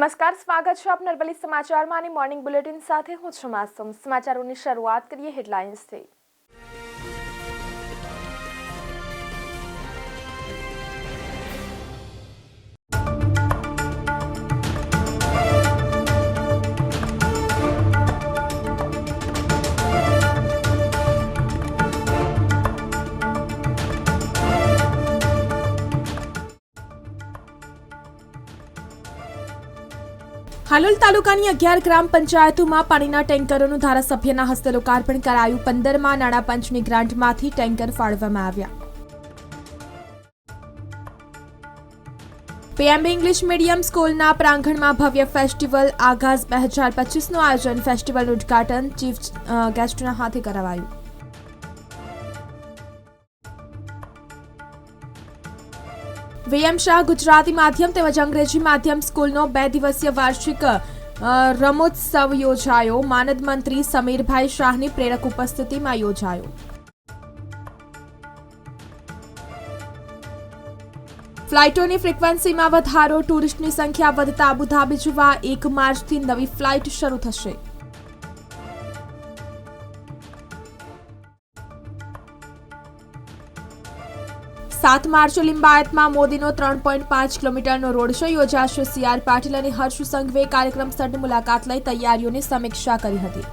નમસ્કાર, સ્વાગત છે આપ નરબલી સમાચારમાં અને મોર્નિંગ બુલેટિન સાથે હું છું માસુમ. સમાચારોની શરૂઆત કરીએ હેડલાઇન્સથી હાલોલ તાલુકાની અગિયાર ગ્રામ પંચાયતોમાં પાણીના ટેન્કરોનું ધારાસભ્યના હસ્તે લોકાર્પણ કરાયું. પંદરમાં નાણાં પંચની ગ્રાન્ટમાંથી ટેન્કર ફાળવવામાં આવ્યા. પીએમબી ઇંગ્લિશ મીડિયમ સ્કૂલના પ્રાંગણમાં ભવ્ય ફેસ્ટિવલ આગાઝ બે હજાર પચીસનું આયોજન ફેસ્ટિવલનું ઉદઘાટન ચીફ ગેસ્ટના હાથે કરાવાયું. વીએમ શાહ ગુજરાતી માધ્યમ તેમજ અંગ્રેજી માધ્યમ સ્કૂલનો બે દિવસીય વાર્ષિક રમોત્સવ યોજાયો. માનદ મંત્રી સમીરભાઈ શાહની પ્રેરક ઉપસ્થિતિમાં યોજાયો. ફ્લાઇટોની ફ્રીક્વન્સીમાં વધારો, ટુરિસ્ટની સંખ્યા વધતા, અબુધાબી જવા એક માર્ચથી નવી ફ્લાઇટ શરૂ થશે. સાત માર્ચે લિંબાયતમાં મોદીનો ત્રણ પોઈન્ટ પાંચ કિલોમીટરનો રોડ શો યોજાશે. સીઆર પાટીલ અને હર્ષ સંઘવે કાર્યક્રમ સ્થળની મુલાકાત લઈ તૈયારીઓની સમીક્ષા કરી હતી.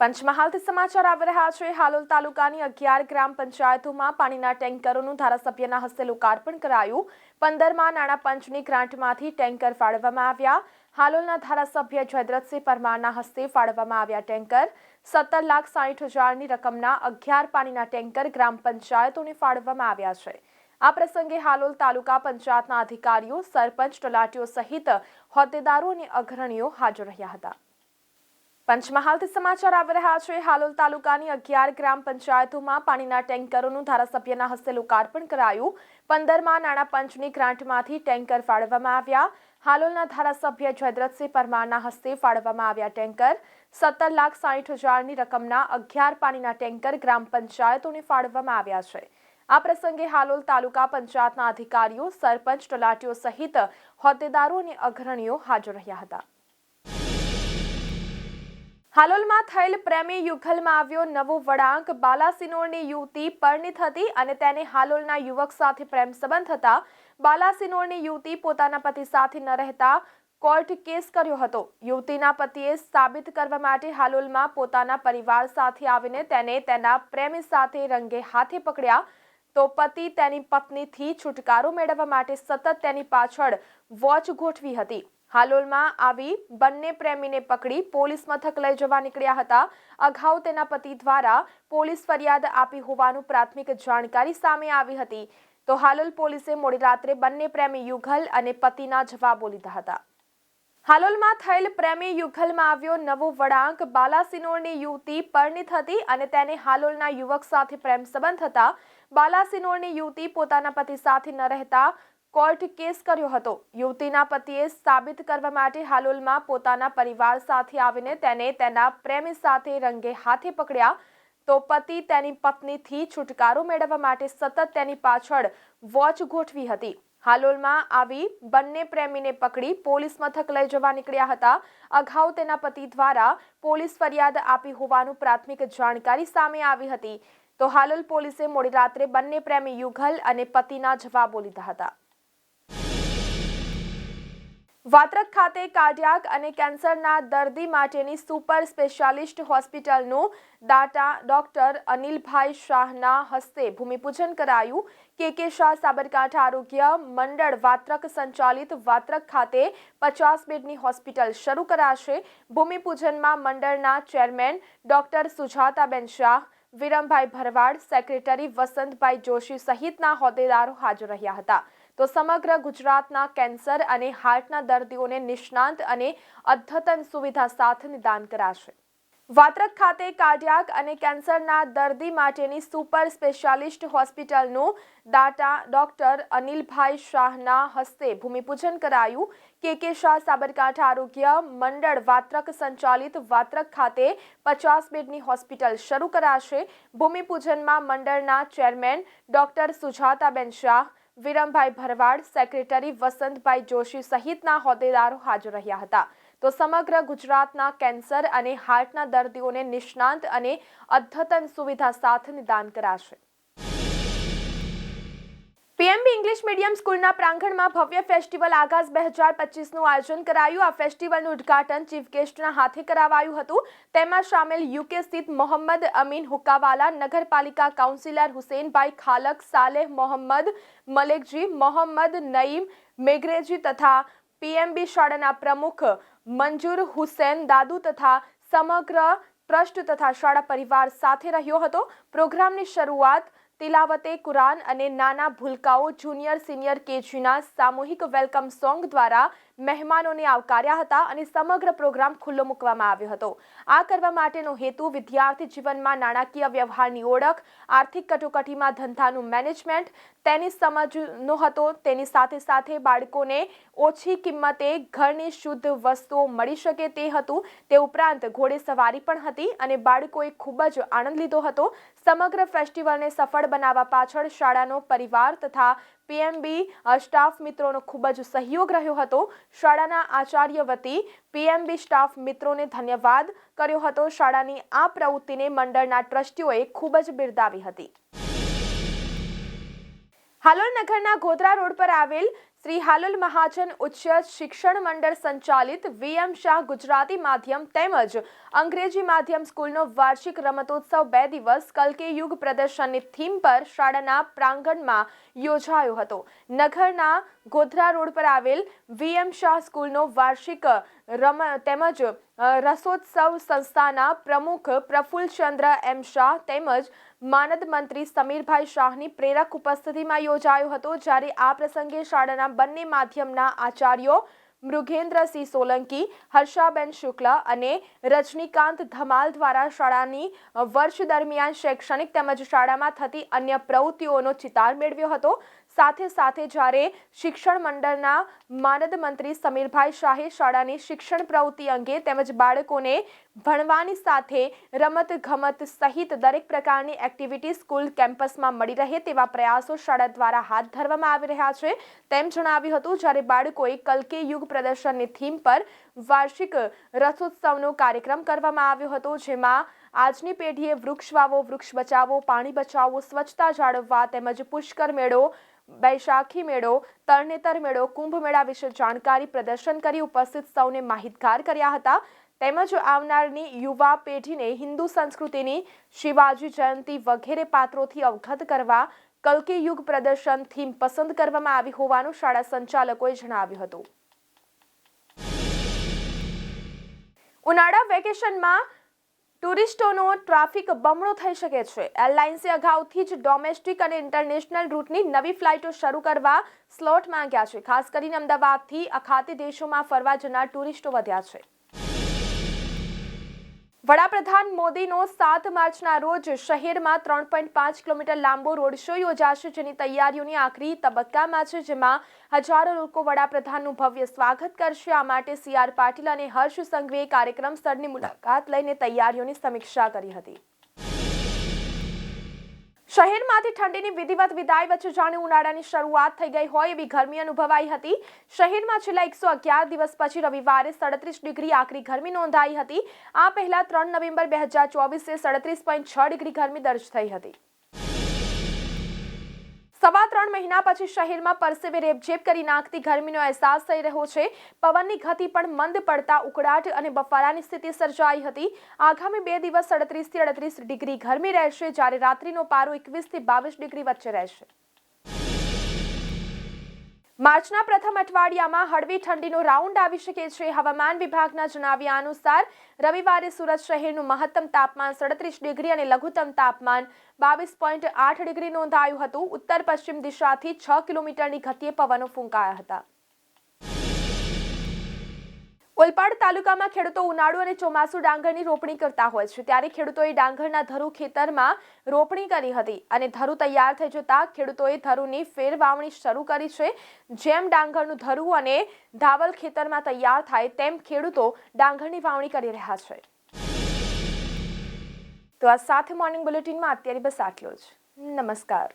પંચમહાલથી સમાચાર આવી રહ્યા છે. હાલોલ તાલુકાની અગિયાર ગ્રામ પંચાયતોમાં પાણીના ટેન્કરોનું ધારાસભ્યના હસ્તે લોકાર્પણ કરાયું. પંદરમાં નાણાં પંચની ગ્રાન્ટમાંથી ટેન્કર ફાળવવામાં આવ્યા. હાલોલના ધારાસભ્ય જયદ્રથસિંહ પરમારના હસ્તે ફાળવવામાં આવ્યા ટેન્કર. સત્તર લાખ સાઠ હજારની રકમના અગિયાર પાણીના ટેન્કર ગ્રામ પંચાયતોને ફાળવવામાં આવ્યા છે. આ પ્રસંગે હાલોલ તાલુકા પંચાયતના અધિકારીઓ, સરપંચ, તલાટીઓ સહિત હોદ્દેદારો અને અગ્રણીઓ હાજર રહ્યા હતા. પંચમહાલથી સમાચાર આવી રહ્યા છે. હાલોલ તાલુકાની અગિયાર ગ્રામ પંચાયતોમાં પાણીના ટેન્કરોનું ધારાસભ્યના હસ્તે લોકાર્પણ કરાયું. પંદરમાં નાણાં પંચની ગ્રાન્ટમાંથી ટેન્કર ફાળવવામાં આવ્યા. હાલોલના ધારાસભ્ય જયદ્રથસિંહ પરમારના હસ્તે ફાળવવામાં આવ્યા ટેન્કર. સત્તર લાખ સાઠ હજારની રકમના અગિયાર પાણીના ટેન્કર ગ્રામ પંચાયતોને ફાળવવામાં આવ્યા છે. આ પ્રસંગે હાલોલ તાલુકા પંચાયતના અધિકારીઓ, સરપંચ, તલાટીઓ સહિત હોદ્દેદારો અને અગ્રણીઓ હાજર રહ્યા હતા. હાલોલમાં થયેલ પ્રેમી યુગલમાં આવ્યો નવો વળાંક. બાલાસિનોરની યુવતી પરિણીત હતી અને તેને હાલોલના યુવક સાથે પ્રેમ સંબંધ હતા. બાલાસિનોરની યુવતી પોતાના પતિ સાથે ન રહેતા કોર્ટ કેસ કર્યો હતો. યુવતીના પતિએ સાબિત કરવા માટે હાલોલમાં પોતાના પરિવાર સાથે આવીને તેને તેના પ્રેમી સાથે રંગે હાથે પકડ્યા. તો પતિ તેની પત્નીથી છુટકારો મેળવવા માટે સતત તેની પાછળ વોચ ગોઠવી હતી. હાલોલમાં આવી બંને પ્રેમીને પકડી પોલીસ મથક લઈ જવા નીકળ્યા હતા. અગાઉ તેના પતિ દ્વારા પોલીસ ફરિયાદ આપી હોવાનું પ્રાથમિક જાણકારી સામે આવી હતી. તો હાલોલ પોલીસે મોડી રાત્રે બંને પ્રેમી યુગલ અને પતિના જવાબો લીધા હતા. હાલોલમાં થયેલ પ્રેમી યુગલમાં આવ્યો નવો વળાંક. બાલાસિનોરની યુવતી પરણિત હતી અને તેને હાલોલના યુવક સાથે પ્રેમ સંબંધ હતા. બાલાસિનોરની યુવતી પોતાના પતિ સાથે ન રહેતા કોર્ટ કેસ કર્યો હતો. યુવતીના પતિએ સાબિત કરવા માટે હાલોલમાં પોતાના પરિવાર સાથે આવીને તેને તેના પ્રેમી સાથે રંગે હાથે પકડ્યા. તો પતિ તેની પત્નીથી છુટકારો મેળવવા માટે સતત તેની પાછળ વોચ ગોઠવી હતી. હાલોલમાં આવી બંને પ્રેમીને પકડી પોલીસ મથક લઈ જવા નીકળ્યા હતા. અગાઉ તેના પતિ દ્વારા પોલીસ ફરિયાદ આપી હોવાનું પ્રાથમિક જાણકારી સામે આવી હતી. તો હાલોલ પોલીસે મોડી રાત્રે બંને પ્રેમી યુગલ અને પતિના જવાબો લીધા હતા. વાત્રક ખાતે કાર્ડિયાક અને કેન્સરના દર્દી માટેની સુપર સ્પેશિયાલિસ્ટ હોસ્પિટલનું દાટા ડોક્ટર અનિલભાઈ શાહના હસ્તે ભૂમિપૂજન કરાયું. કે કે શાહ સાબરકાંઠા આરોગ્ય મંડળ વાત્રક સંચાલિત વાત્રક ખાતે પચાસ બેડની હોસ્પિટલ શરૂ કરાશે. ભૂમિપૂજનમાં મંડળના chairman doctor Sujataben Shah, Virambhai Bharwad, secretary Vasantbhai Joshi સહિતના હોદ્દેદારો હાજર રહ્યા હતા. તો સમગ્ર ગુજરાતના કેન્સર અને હાર્ટના દર્દીઓને નિષ્ણાંત અને અદ્યતન સુવિધા સાથે નિદાન કરાશે. વાત્રક ખાતે કાર્ડિયાક અને કેન્સરના દર્દી માટેની સુપર સ્પેશિયાલિસ્ટ હોસ્પિટલનું દાટા ડોક્ટર અનિલભાઈ શાહના હસ્તે ભૂમિપૂજન કરાયું. કે કે શાહ સાબરકાંઠા આરોગ્ય મંડળ વાત્રક સંચાલિત વાત્રક ખાતે પચાસ બેડની હોસ્પિટલ શરૂ કરાશે. ભૂમિપૂજનમાં મંડળના chairman doctor Sujataben Shah Virambhai Bharwad, secretary Vasantbhai Joshi સહિતના હોદ્દેદારો હાજર રહ્યા હતા. તો સમગ્ર ગુજરાતના કેન્સર અને હાર્ટના દર્દીઓને નિષ્ણાંત અને અદ્યતન સુવિધા સાથે નિદાન કરાશે. પીએમબી ઇંગ્લિશ મીડિયમ સ્કૂલના પ્રાંગણમાં ભવ્ય ફેસ્ટિવલ આગાઝ બે હજાર પચીસનું આયોજન કરાયું. આ ફેસ્ટિવલનું ઉદ્ઘાટન ચીફ ગેસ્ટના હાથે કરાવાયું હતું. તેમાં સામેલ યુકે સ્થિત મોહમ્મદ અમીન હુક્કાવાલા નગરપાલિકા કાઉન્સિલર હુસેનભાઈ ખાલક, સાલેહ મોહમ્મદ મલેકજી, મોહમ્મદ નઈમ મેઘરેજી તથા પીએમબી શાળાના પ્રમુખ મંજૂર હુસેન દાદુ તથા સમગ્ર ટ્રસ્ટ તથા શાળા પરિવાર સાથે રહ્યો હતો. પ્રોગ્રામની શરૂઆત તિલાવતે કુરાન અને નાના ભૂલકાઓ જુનિયર સિનિયર કેજીના સામૂહિક વેલકમ સોંગ દ્વારા મહેમાનોને આવકાર્યા હતા અને સમગ્ર પ્રોગ્રામ ખુલ્લો મૂકવામાં આવ્યો હતો. આ કરવા માટેનો હેતુ વિદ્યાર્થી જીવનમાં નાણાકીય વ્યવહારની ઓળખ, આર્થિક કટોકટીમાં ધંધાનું મેનેજમેન્ટ, તેની સમજનો હતો, તેની સાથે સાથે બાળકોને ઓછી કિંમતે ઘરની શુદ્ધ વસ્તુઓ મળી શકે તે હતું. તે ઉપરાંત ઘોડેસવારી પણ હતી અને બાળકોએ ખૂબ જ આનંદ લીધો હતો. સમગ્ર ફેસ્ટિવલને સફળ બનાવવા પાછળ શાળાનો પરિવાર તથા પીએમબી સ્ટાફ મિત્રોનો ખૂબ જ સહયોગ રહ્યો હતો. શાળાના આચાર્ય વતી પીએમબી સ્ટાફ મિત્રોને ધન્યવાદ કર્યો હતો. શાળાની આ પ્રવૃત્તિને મંડળના ટ્રસ્ટીઓએ ખૂબ જ બિરદાવી હતી. હાલોલ નગરના ગોધરા રોડ પર આવેલ શ્રી હાલુલ મહાજન ઉચ્ચ શિક્ષણ મંડળ સંચાલિત વીએમ શાહ ગુજરાતી માધ્યમ તેમજ અંગ્રેજી માધ્યમ સ્કૂલનો વાર્ષિક રમતોત્સવ બે દિવસ કલકે યુગ પ્રદર્શનની થીમ પર શાળાના પ્રાંગણમાં યોજાયો હતો. નગરના ગોધરા રોડ પર આવેલ વીએમ શાહ સ્કૂલનો વાર્ષિક રમ, તેમજ રસોત્સવ સંસ્થાના પ્રમુખ પ્રફુલ્લચંદ્ર એમ શાહ તેમજ માનદ મંત્રી સમીરભાઈ શાહની પ્રેરક ઉપસ્થિતિમાં યોજાયો હતો, જ્યારે આ પ્રસંગે શાળાના બંને માધ્યમના આચાર્યો મૃગેન્દ્રસિંહ સોલંકી, હર્ષાબેન શુક્લ અને રજનીકાંત ધમાલ દ્વારા શાળાની વર્ષ દરમિયાન શૈક્ષણિક તેમજ શાળામાં થતી અન્ય પ્રવૃત્તિઓનો ચિતાર મેળવ્યો હતો. સાથે સાથે જ્યારે શિક્ષણ મંડળના માનદ મંત્રી સમીરભાઈ શાહે શાળાની શિક્ષણ પ્રવૃત્તિ અંગે તેમજ બાળકોને ભણવાની સાથે રમત ગમત સહિત દરેક પ્રકારની એક્ટિવિટી સ્કૂલ કેમ્પસમાં મળી રહે તેવા પ્રયાસો શાળા દ્વારા હાથ ધરવામાં આવી રહ્યા છે. તેમ જણાવ્યું હતું, જ્યારે બાળકોએ કલકે યુગ પ્રદર્શનની થીમ પર વાર્ષિક રથોત્સવનો કાર્યક્રમ કરવામાં આવ્યો હતો, જેમાં આજની પેઢીએ વૃક્ષ વાવો વૃક્ષ બચાવો, પાણી બચાવો, સ્વચ્છતા જાળવવા તેમજ પુષ્કર મેળો બૈશાખી મેળો, તરણેતર મેળો, કુંભ મેળા વિશે જાણકારી પ્રદર્શન કરી ઉપસ્થિત સૌને માહિતગાર કર્યા હતા. તેમજ આવનારની યુવા પેઢીને હિન્દુ સંસ્કૃતિની શિવાજી જયંતિ વગેરે પાત્રોથી અવગત કરવા કલ્કી યુગ પ્રદર્શન થીમ પસંદ કરવામાં આવી હોવાનું શાળા સંચાલકોએ જણાવ્યું હતું. ઉનાળા વેકેશનમાં ટુરિસ્ટોનો ટ્રાફિક બમણો થઈ શકે છે. એરલાઇન્સે અગાઉથી જ ડોમેસ્ટિક અને ઇન્ટરનેશનલ રૂટની નવી ફ્લાઇટો શરૂ કરવા સ્લોટ માંગ્યા છે. ખાસ કરીને અમદાવાદથી અખાતી દેશોમાં ફરવા જનાર ટુરિસ્ટો વધ્યા છે. વડાપ્રધાન મોદીનો સાત માર્ચના રોજ શહેરમાં ત્રણ પોઈન્ટ પાંચ કિલોમીટર લાંબો રોડ શો યોજાશે, જેની તૈયારીઓની આખરી તબક્કામાં છે, જેમાં હજારો લોકો વડાપ્રધાનનું ભવ્ય સ્વાગત કરશે. આ માટે સી આર પાટીલ અને હર્ષ સંઘવીએ કાર્યક્રમ સ્થળની મુલાકાત લઈને તૈયારીઓની સમીક્ષા કરી હતી. શહેરમાંથી ઠંડીની વિધિવત વિદાય વચ્ચે જાણે ઉનાળાની શરૂઆત થઈ ગઈ હોય એવી ગરમી અનુભવાઈ હતી. શહેરમાં છેલ્લા એકસો અગિયાર દિવસ પછી રવિવારે સડત્રીસ ડિગ્રી આકરી ગરમી નોંધાઈ હતી. આ પહેલા ત્રણ નવેમ્બર બે હજાર ચોવીસે સડત્રીસ પોઈન્ટ છ ડિગ્રી ગરમી દર્જ થઈ હતી. સવા ત્રણ મહિના પછી શહેરમાં પરસેવે રેપઝેપ કરી નાખતી ગરમીનો અહેસાસ થઈ રહ્યો છે. પવનની ગતિ પણ મંદ પડતા ઉકળાટ અને બફારાની સ્થિતિ સર્જાઈ હતી. આગામી બે દિવસ અડત્રીસથી અડત્રીસ ડિગ્રી ગરમી રહેશે. જ્યારે રાત્રિનો પારો એકવીસથી બાવીસ ડિગ્રી વચ્ચે રહેશે. માર્ચના પ્રથમ અઠવાડિયામાં હળવી ઠંડીનો રાઉન્ડ આવી શકે છે. હવામાન વિભાગના જણાવ્યા અનુસાર, રવિવારે સુરત શહેરનું મહત્તમ તાપમાન સડત્રીસ ડિગ્રી અને લઘુત્તમ તાપમાન બાવીસ પોઈન્ટ આઠ ડિગ્રી નોંધાયું હતું. ઉત્તર પશ્ચિમ દિશાથી છ કિલોમીટરની ગતિએ પવનો ફૂંકાયા હતા. ઓલપાડ તાલુકામાં ખેડૂતો ઉનાળુ અને ચોમાસુ ડાંગરની રોપણી કરતા હોય છે. ત્યારે ખેડૂતોએ ડાંગરના ધરુ ખેતરમાં રોપણી કરી હતી અને ધરુ તૈયાર થઈ જતા ખેડૂતોએ ધરુની ફેર વાવણી શરૂ કરી છે. જેમ ડાંગરનું ધરુ અને ધાવલ ખેતરમાં તૈયાર થાય તેમ ખેડૂતો ડાંગરની વાવણી કરી રહ્યા છે. તો આ સાથે મોર્નિંગ બુલેટિનમાં અત્યારે બસ આટલું જ. નમસ્કાર.